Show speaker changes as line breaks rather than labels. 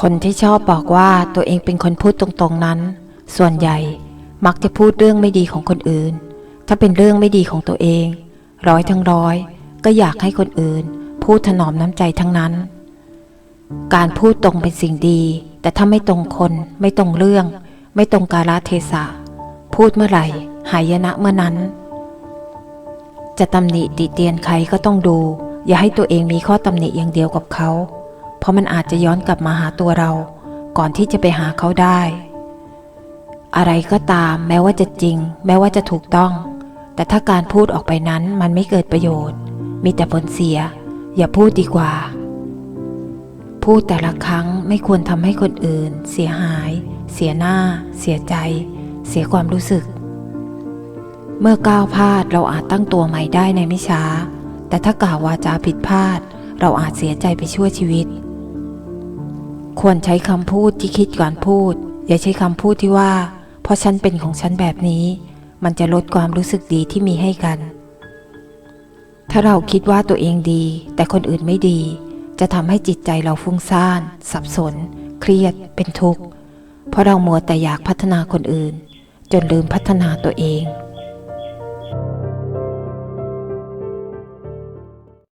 คนที่ชอบบอกว่าตัวเองเป็นคนพูดตรงๆนั้น ส่วนใหญ่มักจะพูดเรื่องไม่ดีของคนอื่น ถ้าเป็นเรื่องไม่ดีของตัวเอง ร้อยทั้งร้อย ก็อยากให้คนอื่น พูดถนอมน้ำใจทั้งนั้น การพูดตรงเป็นสิ่งดี แต่ถ้าไม่ตรงคน ไม่ตรงเรื่อง ไม่ตรงกาลเทศะ พูดเมื่อไหร่ หายนะเมื่อนั้น จะตำหนิติเตียนใครก็ต้องดู อย่าให้ตัวเองมีข้อตำหนิอย่างเดียวกับเขา เพราะมันอาจจะย้อนกลับมาหาตัวเรา ก่อนที่จะไปหาเขาได้ อะไรก็ตามแม้ว่าจะจริง แม้ว่าจะถูกต้อง แต่ถ้าการพูดออกไปนั้นมันไม่เกิดประโยชน์ มีแต่ผลเสีย อย่าพูดดีกว่า พูดแต่ละครั้งไม่ควรทำให้คนอื่น เสียหาย เสียหน้า เสียใจ เสียความรู้สึก เมื่อก้าวพลาดเราอาจตั้งตัวใหม่ได้ในไม่ช้าแต่ถ้ากล่าววาจาผิดพลาด เราอาจเสียใจไปชั่วชีวิต ควรใช้คำพูดที่คิดก่อนพูด อย่าใช้คำพูดที่ว่า เพราะฉันเป็นของฉันแบบนี้ มันจะลดความรู้สึกดีที่มีให้กัน ถ้าเราคิดว่าตัวเองดี แต่คนอื่นไม่ดี จะทำให้จิตใจเราฟุ้งซ่าน สับสน เครียด เป็นทุกข์ เพราะเรามัวแต่อยากพัฒนาคนอื่น จนลืมพัฒนาตัวเอง